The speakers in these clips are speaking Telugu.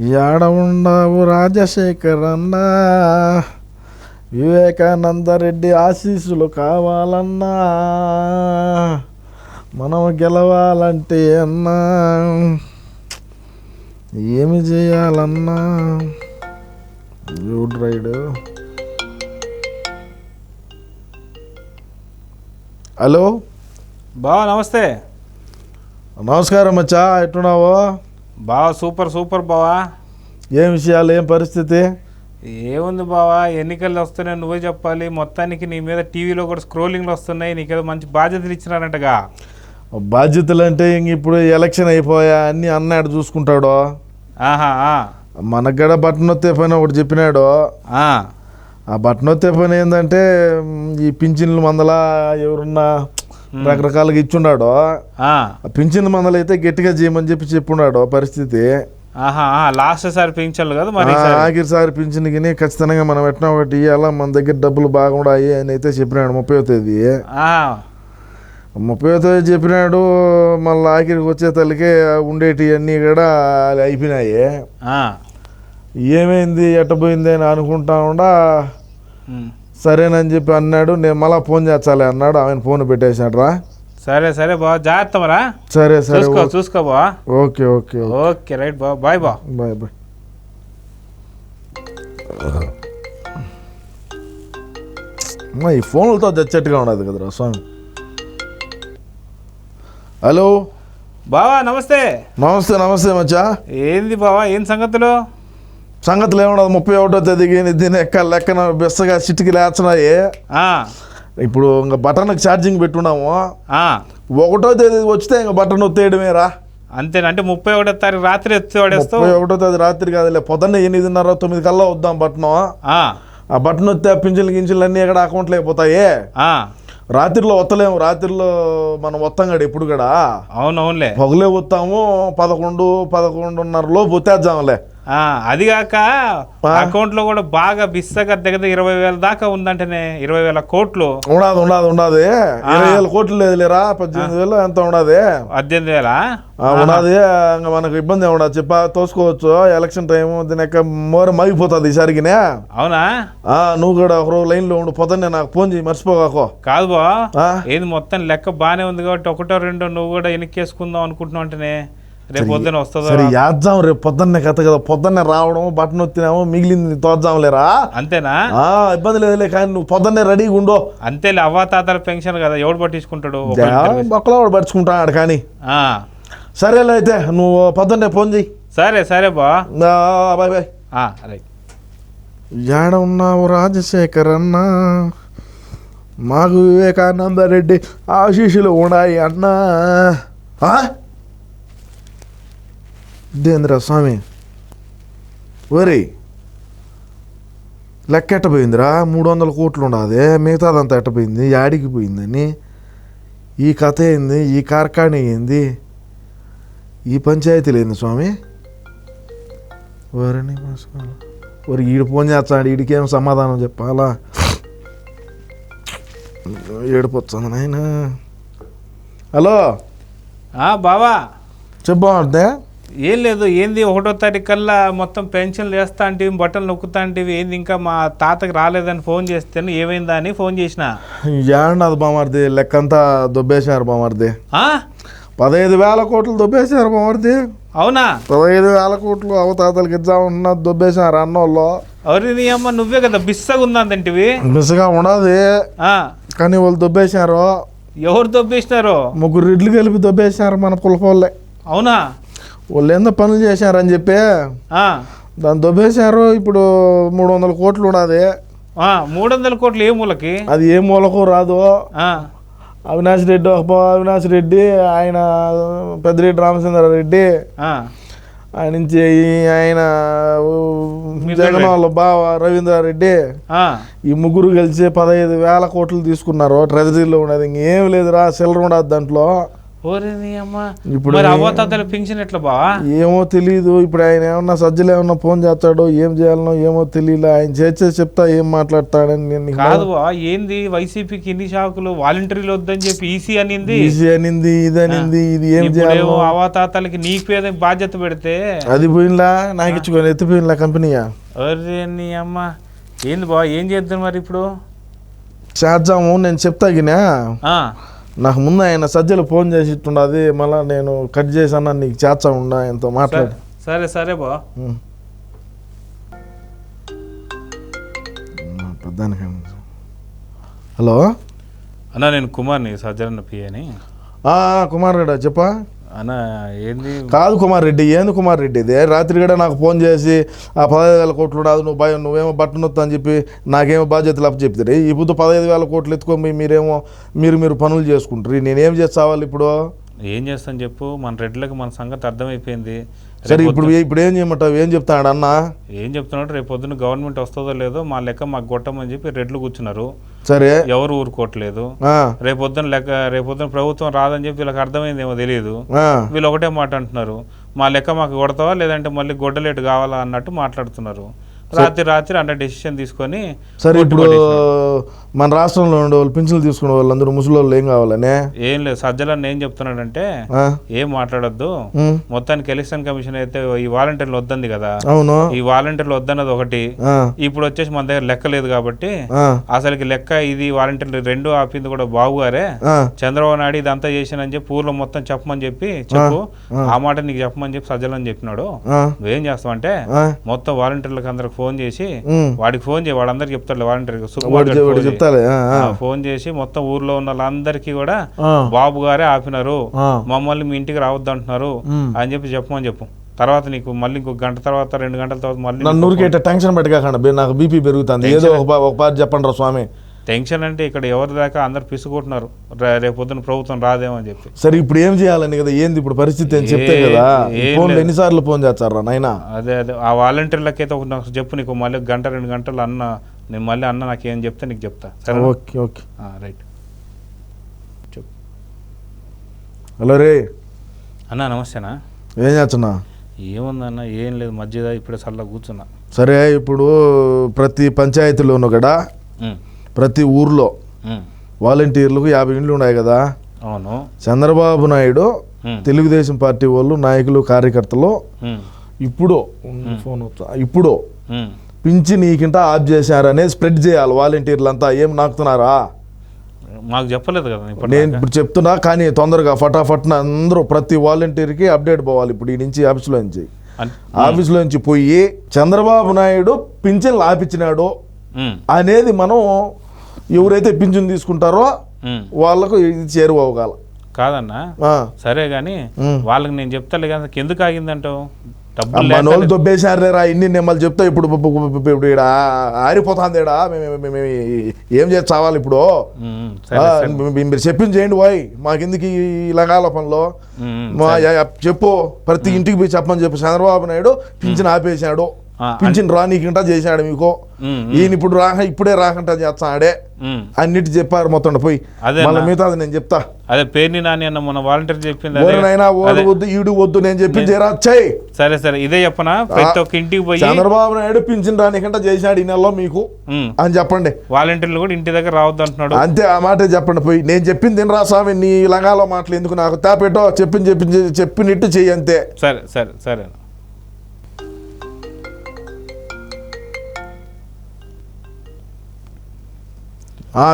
యాడ ఉండవు రాజశేఖర్ అన్న వివేకానంద రెడ్డి ఆశీస్సులు కావాలన్నా? మనం గెలవాలంటే అన్నా? ఏమి చేయాలన్నా? రైడ్. హలో? బావా నమస్తే. నమస్కారం మచ్చా ఎట్టున్నావు? బావా సూపర్ సూపర్ బావా. ఏం విషయాలు ఏం పరిస్థితి? ఏముంది బావా ఎన్నికలు వస్తున్నాయి నువ్వే చెప్పాలి. మొత్తానికి నీ మీద టీవీలో కూడా స్క్రోలింగ్లు వస్తున్నాయి. నీకేదో మంచి బాధ్యతలు ఇచ్చినారంటగా. బాధ్యతలు అంటే ఇంక ఇప్పుడు ఎలక్షన్ అయిపోయా అన్ని అన్నాడు చూసుకుంటాడు. ఆహా మనకు కూడా బట్టన్ వస్తే పని ఒకటి చెప్పినాడు. ఆ, బట్టన్ వస్తే పని ఏంటంటే ఈ పింఛన్లు మందల ఎవరున్నా రకరకాలుగా ఇచ్చున్నాడు పింఛన్ మందలు అయితే గట్టిగా చేయమని చెప్పి చెప్పున్నాడు పరిస్థితి. లాస్ట్ సారి పెంచాలి కదా మరి ఆ, ఈసారి. ఆఖరిసారి పింఛన్ గిని ఖచ్చితంగా మనం ఎట్లా ఒకటి ఇవ్వాలా మన దగ్గర డబ్బులు బాగుండాయి అని అయితే చెప్పినాడు ముప్పై తేదీ. ముప్పై తేదీ చెప్పినాడు మళ్ళీ ఆఖరికి వచ్చే తల్లికే ఉండేటి అన్నీ కూడా అయిపోయినాయి. ఏమైంది? ఎట్టపోయింది అని అనుకుంటా ఉండా. సరేనని చెప్పి అన్నాడు. నేను మళ్ళా ఫోన్ చేస్తాలే అన్నాడు. ఆయన ఫోన్ పెట్టేశాడు రా సరే సరే బావ జాగ్రత్త మరా. సరే సరే చూసుకో చూసుకో బావా ఓకే ఓకే ఓకే. రైట్ బావ బాయ్ బా. Bye bye. ఈ ఫోన్లతో చచ్చట్టుగా ఉండదు కదరా స్వామి. హలో. బావా నమస్తే. నమస్తే నమస్తే మచ్చా. ఏంది బావా ఏం సంగతులు? సంగతులు ఏముండదు ముప్పై ఒకటో తేదీకి దీని ఎక్క లెక్కన బెస్తగా సిటికి ఆ, ఇప్పుడు ఇంకా బటన్కి ఛార్జింగ్ పెట్టున్నాము. ఒకటో తేదీ వచ్చితే ఇంకా బటన్ ఒత్తేయడమేరా అంతేనా? అంటే ముప్పై ఒకటో తారీఖు రాత్రి ముప్పై ఒకటో తేదీ రాత్రి కాదులే పొద్దున్న ఎనిమిదిన్నర తొమ్మిది కల్లా వద్దాం బటన్. ఆ, బటన్ వస్తే పింఛన్లు గింజలు అన్నీ ఎక్కడ అకౌంట్లో అయిపోతాయి? రాత్రిలో వత్తలేము రాత్రిలో మనం వస్తాం గడ ఎప్పుడు కూడా. అవునవునులే. పగులే వస్తాము పదకొండు పదకొండున్నర లోపు వచ్చేద్దాంలే ఆ, అది కాక ఆ. అకౌంట్లో కూడా బాగా బిస్సగా దగ్గర ఇరవై వేల దాకా ఉందంటేనే ఇరవై వేల కోట్లు. ఉండదు ఉండదు ఉండదు. ఇరవై వేల కోట్లు లేదు లేరా పద్దెనిమిది వేలు ఎంత ఉండదు? పద్దెనిమిది వేల? ఇంకా మనకు ఇబ్బంది ఉండదు. చెప్పా తోసుకోవచ్చు. ఎలక్షన్ టైం దీని యొక్క మోర మగిపోతుంది ఈసారికినే. అవునా? ఆ, నువ్వు కూడా ఒక రోజు లైన్లో ఉండు. పొద్దున్నే నాకు ఫోన్ చేయి. మర్చిపోగాకో. కాదు బా? ఏది మొత్తం లెక్క బానే ఉంది కాబట్టి ఒకటో రెండో నువ్వు కూడా వెనక్కేసుకుందాం అనుకుంటున్నావు అంటేనే. సరే. యాద్దాం రేపు పొద్దున్నే కథ కదా. పొద్దున్నే రావడం బట్టన్ వచ్చినాము మిగిలింది తోద్దాం లేరా అంతేనా? ఆ, ఇబ్బంది లేదులే కానీ నువ్వు పొద్దున్నే రెడీగా ఉండు. అంతేలే అవ్వ తాతల పెన్షన్ కదా ఎవడు పట్టించుకుంటాడు. బొక్కలో వాడు పడుచుకుంటాడు కానీ. ఆ, సరేలే అయితే నువ్వు పొద్దున్నే ఫోన్ చెయ్యి. సరే సరే బా. బాయ్ బాయ్ ఆ, రైట్. ఏడ ఉన్నావు రాజశేఖర్ అన్న? మాకు వివేకానంద రెడ్డి ఆశీస్సులు ఉన్నాయి అన్న. ఆ? ఇదేంద్రా స్వామి. ఒరే లెక్క ఎట్టపోయిందిరా మూడు వందల కోట్లు ఉండదే మిగతాదంతా ఎట్టపోయింది యాడికి పోయిందని. ఈ కథ ఏంది? ఈ కార్ఖానీ ఏంది? ఈ పంచాయతీలు ఏంది స్వామి? మాస్కాలు. ఒరి ఈడు ఫోన్ చేస్తాడు ఈడికేం సమాధానం చెప్పాలా? ఏడిపోతుంది నాయన. హలో? ఆ, బావా. చెప్పు ఏం లేదు ఏంది ఒకటో తారీఖు కల్లా మొత్తం పెన్షన్లు వేస్తా అంటే బట్టలు నొక్కుతా అంటే ఏంది ఇంకా మా తాతకి రాలేదని ఫోన్ చేస్తే ఏమైందా అని ఫోన్ చేసిన? ఏడన్నది బామర్ది లెక్కంతా దొబ్బేశారు బామర్ది? పదహైదు వేల కోట్లు దొబ్బేశారు బామర్ది. అవునా? పదహైదు వేల కోట్లు అవతాతలకి ఇద్దామన్న దొబ్బేశారు అన్నోళ్ళు. ఎవరి నీ అమ్మ నువ్వే కదా బిస్సగా ఉందంటివి మిస్గా ఉండదు కానీ వాళ్ళు దొబ్బేశారు ఎవరు దొబ్బేసినారు? ముగ్గురు ఇడ్లు కలిపి దొబ్బేశారు మన పులపోళ్ళే అవునా? వాళ్ళు ఏందో పనులు చేశారని చెప్పి దాన్ని దొబ్బేశారు. ఇప్పుడు మూడు వందల కోట్లు ఉన్నది. మూడు వందల కోట్లు ఏ మూలకి? అది ఏ మూలకు రాదు. అవినాష్ రెడ్డి ఒక అవినాష్ రెడ్డి ఆయన పెద్దిరెడ్డి రామచంద్రారెడ్డి ఆ, ఆయన నుంచి ఆయన జగన్ వాళ్ళ బావ రవీంద్రారెడ్డి ఈ ముగ్గురు కలిసి పదహైదు వేల కోట్లు తీసుకున్నారు. ట్రెజరీలో ఉన్నది. ఇంకేం లేదురా సిల్లర్ ఉండదు దాంట్లో. ఇప్పుడు నీ- అవ్వతాతల పింఛన్ ఎట్లా బావా ఏమో తెలియదు ఇప్పుడు ఆయన ఏమన్నా సజ్జలు ఏమన్నా ఫోన్ చేస్తాడో ఏం చేయాలనో ఏమో తెలియలే ఆయన చేసే చెప్తా ఏం మాట్లాడతాడని నేను కాదు బా ఏంది? వైసీపీకి ఇన్ని షాకులు వాలంటీర్లు వద్దని చెప్పి ఈసీ అనింది. ఈజీ అనింది ఇది అనింది ఇది ఏం చేయాలో అవ్వతాతలకి నీకు పేద బాధ్యత పెడితే. అది పోయినలా నాకు ఇచ్చుకొని ఎత్తిపోయినలా కంపెనీయా? అరే నీ అమ్మ. ఏంది బా ఏం చేద్దాం మరి ఇప్పుడు? చేద్దాము నేను చెప్తా గినా? నాకు ముందు ఆయన సజ్జలు ఫోన్ చేసి ఇట్టుండది మళ్ళా నేను కట్ చేసాను నీకు చేస్తా ఉండా ఆయనతో మాట్లాడు. సరే సరే బా. పెద్దానికి హలో? అన్న నేను కుమార్ని సజ్జరన్న పిఏ అని ఆ, కుమార్ రెడ్డి చెప్పా. ఏంది? కాదు కుమార్ రెడ్డి ఏంది కుమార్ రెడ్డి ఇది? రాత్రి కూడా నాకు ఫోన్ చేసి ఆ పదహైదు వేల కోట్లు ఉండదు నువ్వు భయం నువ్వేమో బట్టను వస్తా అని చెప్పి నాకేమో బాధ్యతలు అప్పు చెప్తారు ఈ పొద్దు పదహైదు వేల కోట్లు ఎత్తుకొని మీరేమో మీరు మీరు పనులు చేసుకుంటారు నేనేం చేస్తావాలి ఇప్పుడు? ఏం చేస్తాను చెప్పు మన రెడ్లకు మన సంగతి అర్థమైపోయింది. సరే ఇప్పుడు ఇప్పుడు ఏం చేయమంటావు? ఏం చెప్తాడు అన్న? ఏం చెప్తున్నాడు? రేపు పొద్దున్న గవర్నమెంట్ వస్తుందో లేదో మా లెక్క మాకు కొట్టమని చెప్పి రెడ్లు కూర్చున్నారు. సరే. ఎవరు ఊరుకోవట్లేదు. రేపు పొద్దున్న లెక్క రేపు పొద్దున్న ప్రభుత్వం రాదని చెప్పి వీళ్ళకి అర్థమైందేమో తెలియదు వీళ్ళు ఒకటే మాట అంటున్నారు. మా లెక్క మాకు కొడతావా? లేదంటే మళ్ళీ గొడ్డలేటు కావాలా అన్నట్టు మాట్లాడుతున్నారు. రాత్రి రాత్రి అన్న డెసిషన్ తీసుకొని సరే ఇప్పుడు. మన రాష్ట్రంలో ఉండే వాళ్ళు పింఛన్లు తీసుకునే వాళ్ళందరూ ముసలి వాళ్ళు ఏం కావాలనే? ఏం లేదు. సజ్జలని ఏం చెప్తున్నాడంటే ఏం మాట్లాడొద్దు. మొత్తానికి ఎలక్షన్ కమిషన్ అయితే ఈ వాలంటీర్లు వద్దంది కదా. అవును. ఈ వాలంటీర్లు వద్దన్నది ఒకటి. ఇప్పుడు వచ్చేసి మన దగ్గర లెక్క లేదు కాబట్టి అసలుకి లెక్క ఇది వాలంటీర్లు రెండు ఆపింది కూడా బాబు గారే. చంద్రబాబు నాయుడు ఇదంతా చేశానని చెప్పి ఊర్లో మొత్తం చెప్పమని చెప్పి చెప్పు. ఆ. మాట నీకు చెప్పమని చెప్పి సజ్జలని చెప్పినాడు. నువ్వేం చేస్తావంటే ఆ, మొత్తం వాలంటీర్లకు అందరికి ఫోన్ చేసి. వాడికి ఫోన్ చేయి వాడందరికి చెప్తాడు వాలంటీర్ వాడు చె- వాడు చెప్తాలే ఆ, ఆ, ఫోన్ చేసి మొత్తం ఊర్లో ఉన్న వాళ్ళందరికీ కూడా బాబు గారే ఆపినారు. మమ్మల్ని మీ ఇంటికి రావద్దు అంటున్నారు. అని చెప్పి చెప్పమని చెప్పు. తర్వాత నీకు మళ్ళీ ఇంకో గంట తర్వాత రెండు గంటల తర్వాత మళ్ళీ నన్ను ఊరికే టెన్షన్ పెట్టకండి నాకు బీపీ పెరుగుతుంది. ఏదో ఒక పాట చెప్పండి రా స్వామి. టెన్షన్ అంటే ఇక్కడ ఎవరి దాకా అందరు పిసుకుంటున్నారు. రే- రేపు పొద్దున ప్రభుత్వం రాదేమో అని చెప్పి. సరే ఇప్పుడు ఏం చేయాలని కదా? ఏంది ఇప్పుడు పరిస్థితి అని చెప్తే కదా? ఫోన్లు. ఎన్నిసార్లు ఫోన్ చేస్తారా నాయనా? అదే అదే. ఆ వాలంటీర్లకైతే ఒక నాకు చెప్పు నీకు మళ్ళీ గంట రెండు గంటలు అన్న నేను మళ్ళీ అన్న నాకు ఏం చెప్తే నీకు చెప్తా. సరే ఓకే ఓకే. రైట్. చెప్పు. హలో రే. అన్న నమస్తేనా? ఏం చేస్తున్నా? ఏముందన్న ఏం లేదు. మధ్యదా ఇప్పుడే చల్ల కూర్చున్నా. సరే ఇప్పుడు ప్రతి పంచాయతీలోనూ కూడా ప్రతి ఊర్లో వాలంటీర్లకు యాభై ఇండ్లు ఉన్నాయి కదా. అవును. చంద్రబాబు నాయుడు తెలుగుదేశం పార్టీ వాళ్ళు నాయకులు కార్యకర్తలు ఇప్పుడు ఫోన్ ఇప్పుడు. పింఛి నీకింట ఆఫ్ చేశారనేది స్ప్రెడ్ చేయాలి వాలంటీర్లు అంతా ఏం నాకుతున్నారా? మాకు చెప్పలేదు కదా నేను ఇప్పుడు చెప్తున్నా కానీ తొందరగా ఫటాఫట్న అందరూ ప్రతి వాలంటీర్కి అప్డేట్ పోవాలి ఇప్పుడు ఈ నుంచి ఆఫీసులో నుంచి. ఆఫీసులో నుంచి పోయి చంద్రబాబు నాయుడు పింఛన్లు ఆపించినాడు అనేది మనం ఎవరైతే పింఛన్ తీసుకుంటారో. వాళ్ళకు ఇది చేరువవ్వగల కాదన్నా? ఆ. సరే గాని. వాళ్ళకి నేను చెప్తాలే కానీ ఎందుకు ఆగిందంటావు? డబ్బులు అమ్మా లేక నోళ్ళు దొబ్బేశారు రా ఇన్ని నెమ్మలు చెప్తా ఇప్పుడు ఇప్పుడు ఇక్కడ ఆరిపోతుంది. మేము మేము ఏం చేసి చావాలి ఇప్పుడు? మీరు చెప్పింది చేయండి వాయ్ మాకెందుకు ఈ లంగాల పనిలో? చెప్పు. ప్రతి ఇంటికి పోయి చెప్పమని చెప్పు చంద్రబాబు నాయుడు పింఛన్ ఆపేశాడు. పింఛన్ రానీకింటా చేశాడు మీకు. ఈయన ఇప్పుడు రాక ఇప్పుడే రాకంటా చేస్తాడే. ఉమ్. అన్నిటి చెప్పారు మొత్తం పోయి? మళ్ళీ మిగతాది నేను చెప్తా. అదే పేరుని నాని అన్న మన వాలంటీర్ చెప్పింది. వద్దు ఈడు వద్దు నేను చెప్పింది చేరా చెయ్. సరే సరే ఇదే చెప్పనా? ప్రతి ఒక్క ఇంటికి పోయి చంద్రబాబు నాయుడు పింఛన్ రానికంటా చేశాడు ఈ నెలలో మీకు. అని చెప్పండి. వాలంటీర్లు కూడా ఇంటి దగ్గర రావద్దు అంటున్నాడు. అంతే ఆ మాట చెప్పండి పోయి. నేను చెప్పింది తినరా స్వామి నీ లంగాలో మాటలు ఎందుకు నాకు తాపెట్టో చెప్పింది చెప్పింది చెప్పినట్టు చెయ్యి అంతే. సరే సరే సరే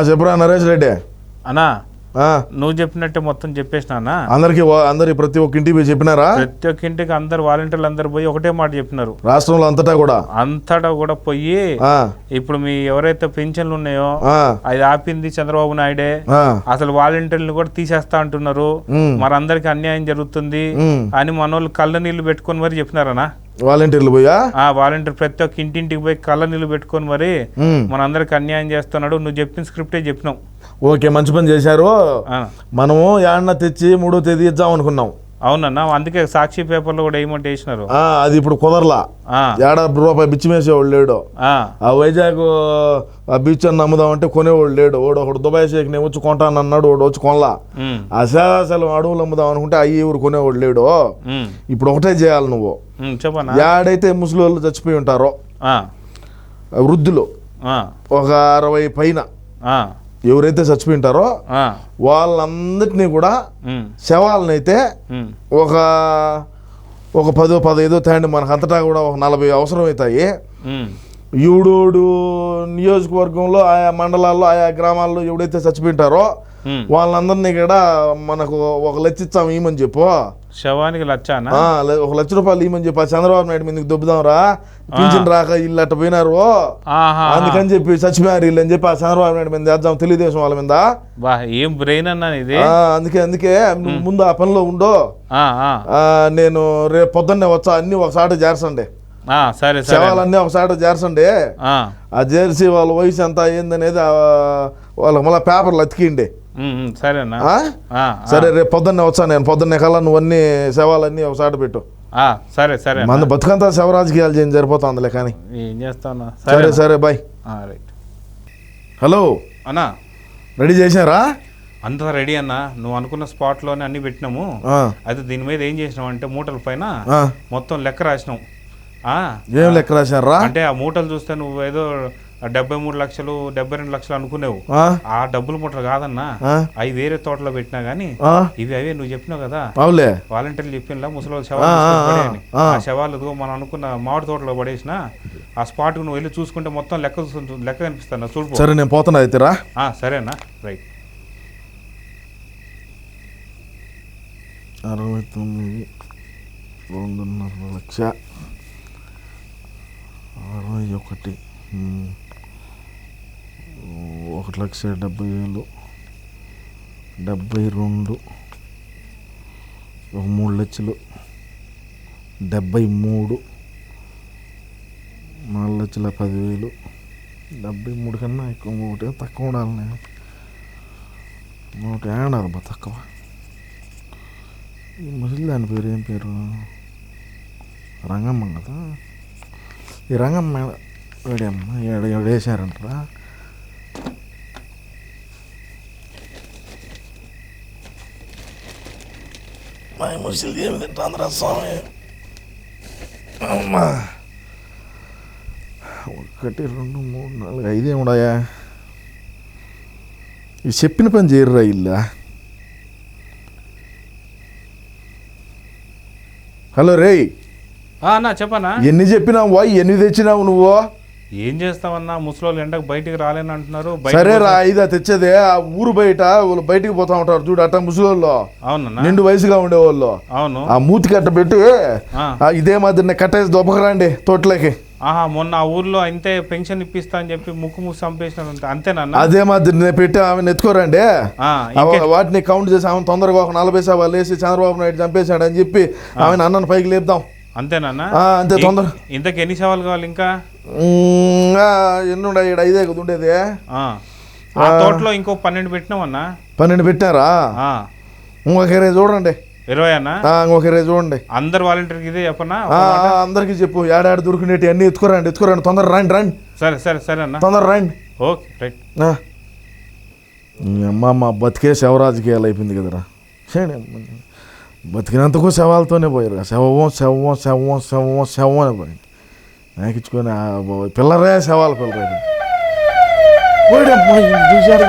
చెప్పురా నరేష్ రెడ్డి. అన్నా. నువ్వు చెప్పినట్టే మొత్తం చెప్పేసిన అందరికి అందరికి ప్రతి ఒక్క ఇంటికి చెప్పినారా? ప్రతి ఒక్క ఇంటికి అందరు వాలంటీర్లు అందరు పోయి ఒకటే మాట చెప్పినారు. రాష్ట్రంలో అంతటా కూడా? అంతటా కూడా పోయి ఇప్పుడు మీ ఎవరైతే పెన్షన్లు ఉన్నాయో అది ఆపింది చంద్రబాబు నాయుడే. అసలు వాలంటీర్లు కూడా తీసేస్తా అంటున్నారు. ఉమ్, మరందరికి అన్యాయం జరుగుతుంది. అని మనోళ్ళు కళ్ళ నీళ్ళు పెట్టుకొని మరి చెప్పినారనా వాలంటీర్లు పోయా? వాలంటీర్ ప్రతి ఒక్క ఇంటింటికి పోయి కళ్ళ నీళ్ళు పెట్టుకొని మరి మనందరికి అన్యాయం చేస్తున్నాడు. నువ్వు చెప్పిన స్క్రిప్టే చెప్పినావు. ఓకే మంచి పని చేశారు. మనము యాడన తెచ్చి మూడో తేదీ ఇద్దాం అనుకున్నాం. అవునన్నా అందుకే సాక్షి పేపర్లో కూడా ఏమంటే వేసినారు అది ఇప్పుడు కుదరలా. ఆ, ఏడా రూపాయి బిచ్చి వేసేవాడు లేడు. ఆ, వైజాగ్ ఆ బీచ్ అని నమ్ముదామంటే కొనేవాడు లేడు. వాడు ఒకడు దుబాయ్ షేక్ నేను వచ్చి కొంటాను అన్నాడు వాడు వచ్చి కొనలా. సేవాసలం అడవులు అమ్ముదాం అనుకుంటే అయ్యి ఊరు కొనేవాడు లేడు. ఇప్పుడు ఒకటే చేయాలి నువ్వు. యాడైతే ముసలి వాళ్ళు చచ్చిపోయి ఉంటారో వృద్ధులు ఒక అరవై పైన ఎవరైతే చచ్చిపోయి ఉంటారో ఆ, వాళ్ళందరినీ కూడా శవాలనైతే ఒక ఒక పదో పదైదో తేండి మనకు అంతటా కూడా ఒక నలభై అవసరం అవుతాయి ఈడోడు నియోజకవర్గంలో ఆయా మండలాల్లో ఆయా గ్రామాల్లో ఎవడైతే చచ్చిపోయింటారో. వాళ్ళందరినీ కూడా మనకు ఒక ఇచ్చాం ఈమని చెప్పు? శవానికి లచ్చానా ఒక లక్ష రూపాయలు ఈమని చెప్పి చంద్రబాబు నాయుడు మీదకి దొబ్బుదాం రా. పింఛన్ రాక ఇల్లు అట్ట పోయినారు. అందుకని చెప్పి చచ్చిపోయారు వీళ్ళు అని చెప్పి ఆ చంద్రబాబు నాయుడు మీద వేద్దాం తెలుగుదేశం వాళ్ళ మీద. ఏం బ్రెయిన్ అన్నా ఇది అందుకే అందుకే ముందు ఆ పనిలో ఉండు. నేను రేపు పొద్దున్నే వచ్చా అన్ని ఒకసారి చేర్చండి ఆ, సరే సరే. శవాలన్నీ ఒకసారి చేర్చండి ఆ, జెర్సీ వాళ్ళ వయసు ఎంత ఏందనేది ఆ వాళ్ళకి మళ్ళీ పేపర్లు అతికిండి. సరేనా సరే రేపు పొద్దున్నే వచ్చా నేను. పొద్దున్నే కల్లా నువ్వు అన్ని శవాలన్నీ ఒకసారి పెట్టు. సరే సరే మన బతుకంతా శవ రాజకీయాలు చేయని సరిపోతుందిలే కానీ. ఏం చేస్తావునా సరే సరే బాయ్. రైట్. హలో. అన్నా. రెడీ చేశారా అంతా రెడీ అన్న. నువ్వు అనుకున్న స్పాట్లోనే అన్ని పెట్టినాము. అయితే దీని మీద ఏం చేసినాం అంటే మూటల పైన. మొత్తం లెక్క రాసినాం ఏం లెక్క రాశారా అంటే ఆ మూటలు చూస్తే నువ్వు ఏదో డెబ్బై మూడు లక్షలు డెబ్బై రెండు లక్షలు అనుకునేవు. ఆ? డబ్బుల మూటలు కాదన్నా? అవి వేరే తోటలో పెట్టినా గానీ? ఇవి అవే నువ్వు చెప్పినావు కదా. అవులే వాలంటీర్లు చెప్పినలా ముసలి శవాలు ఆ, శవాలు మనం అనుకున్న మామిడి తోటలో పడేసిన ఆ స్పాట్ నువ్వు వెళ్ళి చూసుకుంటే మొత్తం లెక్క లెక్క కనిపిస్తాను చూడు సరే నేను పోతున్నా అయితే రా. సరేనా? రైట్. అరవై తొమ్మిది రెండున్నర లక్ష అరవై ఒకటి. ఒకటి లక్ష డెబ్బై వేలు. డెబ్బై రెండు. ఒక మూడు లక్షలు. డెబ్బై మూడు. నాలుగు లక్షల పదివేలు. డెబ్బై మూడు కన్నా ఎక్కువ ఒకటి తక్కువ ఉండాలి ఒకటి ఏడాది తక్కువ. ఈ ముసలి దాని పేరు ఏం పేరు? రంగమ్మ కదా? ఈ రంగమ్మ వేడమ్మ ఏడ ఏడేసారంటారా మా ముసలి ఏమి తింటాందిరా స్వామి అమ్మా ఒకటి రెండు మూడు నాలుగు ఐదే ఉన్నాయా ఈ చెప్పిన పని చేయరురా ఇల్లా. హలో రేయ్. ఆ, అన్నా చెప్పనా? ఎన్ని చెప్పినావు? ఎన్ని తెచ్చినావు నువ్వు? ఏం చేస్తావన్నా ముసలోళ్ళు ఎండకు బయటికి రాలేని అంటున్నారు బయట సరే రా ఇదా తెచ్చేదే ఆ ఊరు బయట వాళ్ళు బయటికి పోతా ఉంటారు చూడు అట్ట ముసలోళ్ళు. అవునన్నా. నిండు వయసుగా ఉండేవాళ్ళు. అవును. ఆ మూతికి అట్ట పెట్టి ఇదే మాదిరి కట్టేసి దొబ్బకరండి తోటలోకి. ఆహా మొన్న ఆ ఊర్లో అంతే పెన్షన్ ఇప్పిస్తా అని చెప్పి ముక్కు ముక్కు చంపేసినారు అంతే. అంతేనన్నా అదే మాదిరి పెట్టి ఆమె ఎత్తుకోరండి వాటిని కౌంట్ చేసి ఆమె తొందరగా ఒక నలభై సభలు వేసి చంద్రబాబు నాయుడు చంపేశాడని చెప్పి ఆమె అన్నను పైకి లేపుదాం. అంతేనన్నా ఆ, అంతే తొందర ఇంతకు ఎన్ని సవాలు కావాలి ఇంకా? ఉమ్, ఆ, ఎన్ని ఉన్నాయి ఈడ? ఐదే కదా ఉండేది. ఆ. తోటలో ఇంకో పన్నెండు పెట్టినామన్నా పన్నెండు పెట్టారా. ఇంకొక ఇరవై చూడండి. ఇరవై అన్నా? ఇంకొక ఇరవై చూడండి. అందరు వాలంటీర్కి ఇదే చెప్పనా? అందరికీ చెప్పు. ఏడాడు దొరికినట్టు అన్ని ఎత్తుకోరండి ఎత్తుకోరండి తొందర రండి రండి. సరే సరే సరే అన్న. తొందర రండి. Okay right. అమ్మ మా బతికే శవరాజకీయాలు అయిపోయింది కదరా. బతికినంతకు శవాలతోనే పోయారు. శవం శవం శవం శవం శవం అని పోయింది. నాకిచ్చుకొని పిల్లరే శవాలు పిల్లరే పోయాడమ్మా, చూశారు